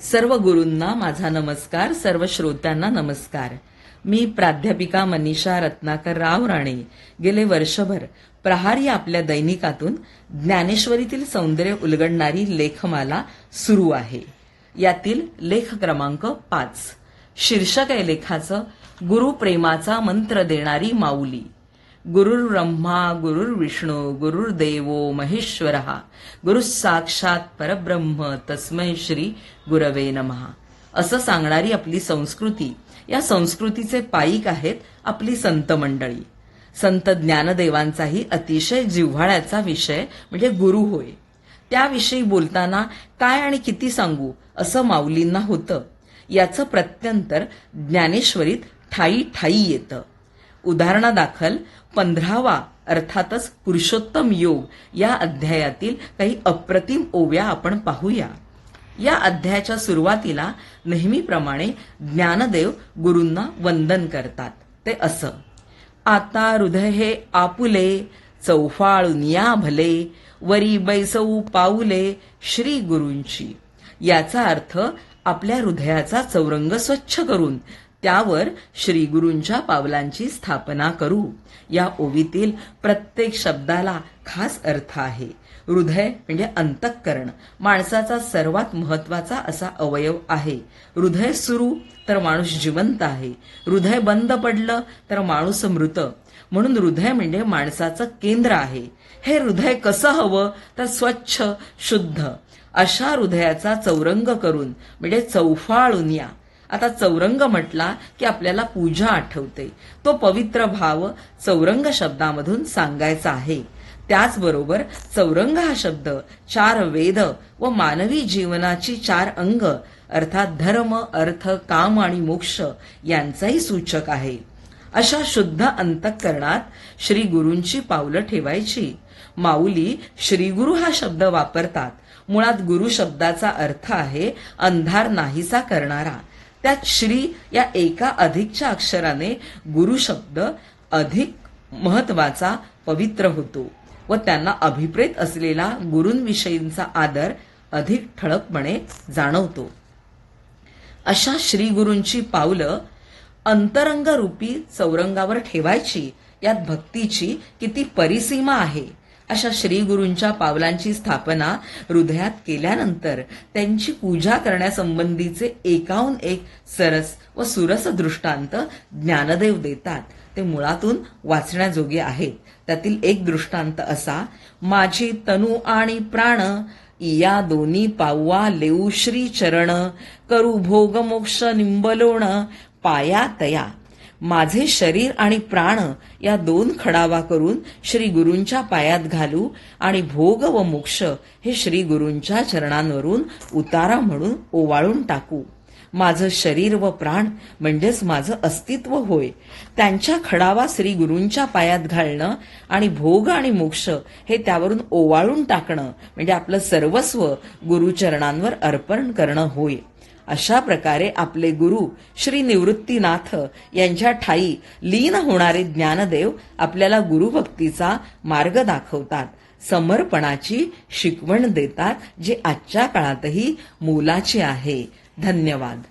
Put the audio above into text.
सर्व गुरूंना माझा नमस्कार सर्व श्रोत्यांना नमस्कार. मी प्राध्यापिका मनीषा रत्नाकर राव राणे. गेले वर्षभर प्रहार या आपल्या दैनिकातून ज्ञानेश्वरीतील सौंदर्य उलगडणारी लेखमाला सुरू आहे. यातील लेख क्रमांक पाच. शीर्षक आहे लेखाचं गुरुप्रेमाचा मंत्र देणारी माऊली. गुरुर् ब्रह्मा गुरुर्विष्णू गुरुर्देवो महेश्वर. गुरु साक्षात परब्रह्म तस्मै श्री गुरवे नमहा असं सांगणारी आपली संस्कृती. या संस्कृतीचे पायिक आहेत आपली संत मंडळी. संत ज्ञानदेवांचाही अतिशय जिव्हाळ्याचा विषय म्हणजे गुरु होय. त्याविषयी बोलताना काय आणि किती सांगू असं माऊलींना होतं. याचं प्रत्यंतर ज्ञानेश्वरीत ठाई ठाई येतं. उदाहरणादाखल पंधरावा अर्थातच पुरुषोत्तम योग या अध्यायातील काही अप्रतिम ओव्या आपण पाहूया. या अध्यायाच्या सुरुवातीला नेहमीप्रमाणे ज्ञानदेव गुरूंना वंदन करतात. ते असं आता हृदय हे आपुले चौफाळून या भले वरी बैसऊ पाऊले श्री गुरूंची. याचा अर्थ आपल्या हृदयाचा चौरंग स्वच्छ करून त्यावर श्रीगुरूंच्या पावलांची स्थापना करू. या ओवीतील प्रत्येक शब्दाला खास अर्थ आहे. हृदय म्हणजे अंतःकरण माणसाचा सर्वात महत्त्वाचा असा अवयव आहे. हृदय सुरू तर माणूस जिवंत आहे. हृदय बंद पडलं तर माणूस मृत. म्हणून हृदय म्हणजे माणसाचं केंद्र आहे. हे हृदय कसं हवं? तर स्वच्छ शुद्ध अशा हृदयाचा चौरंग करून म्हणजे चौफाळून या. आता चौरंग म्हटला की आपल्याला पूजा आठवते. तो पवित्र भाव चौरंग शब्दामधून सांगायचा आहे. त्याचबरोबर चौरंग हा शब्द चार वेद व मानवी जीवनाची चार अंग अर्थात धर्म अर्थ काम आणि मोक्ष यांचाही सूचक आहे. अशा शुद्ध अंतकरणात श्री गुरूंची पावलं ठेवायची. माऊली श्रीगुरु हा शब्द वापरतात. मुळात गुरु शब्दाचा अर्थ आहे अंधार नाहीसा करणारा. त्यात श्री या एका अधिकच्या अक्षराने गुरु शब्द अधिक महत्त्वाचा पवित्र होतो व त्यांना अभिप्रेत असलेला गुरूंविषयींचा आदर अधिक ठळकपणे जाणवतो. अशा श्री गुरूंची पावलं अंतरंग रूपी चौरंगावर ठेवायची यात भक्तीची किती परिसीमा आहे अशा श्रीगुरूंच्या पावलांची स्थापना हृदयात केल्यानंतर त्यांची पूजा करण्यासंबंधीचे एकाहून एक सरस व सुरस दृष्टांत ज्ञानदेव देतात. ते मुळातून वाचण्याजोगे आहेत. त्यातील एक दृष्टांत असा माझी तनु आणि प्राण या दोन्ही पाववा लेऊ श्री चरण करू भोग मोक्ष निंबलोण पाया तया माझे शरीर आणि प्राण या दोन खडावा करून श्री गुरूंच्या पायात घालू आणि भोग व मोक्ष हे श्री गुरूंच्या चरणांवरून उतारा म्हणून ओवाळून टाकू. माझं शरीर व प्राण म्हणजेच माझं अस्तित्व होय. त्यांच्या खडावा श्री गुरूंच्या पायात घालणं आणि भोग आणि मोक्ष हे त्यावरून ओवाळून टाकणं म्हणजे आपलं सर्वस्व गुरुचरणांवर अर्पण करणं होय. अशा प्रकारे आपले गुरु श्री निवृत्तीनाथ यांच्या ठाई लीन होणारे ज्ञानदेव आपल्याला गुरुभक्तीचा मार्ग दाखवतात. समर्पणाची शिकवण देतात जे आजच्या काळातही मोलाची आहे. धन्यवाद.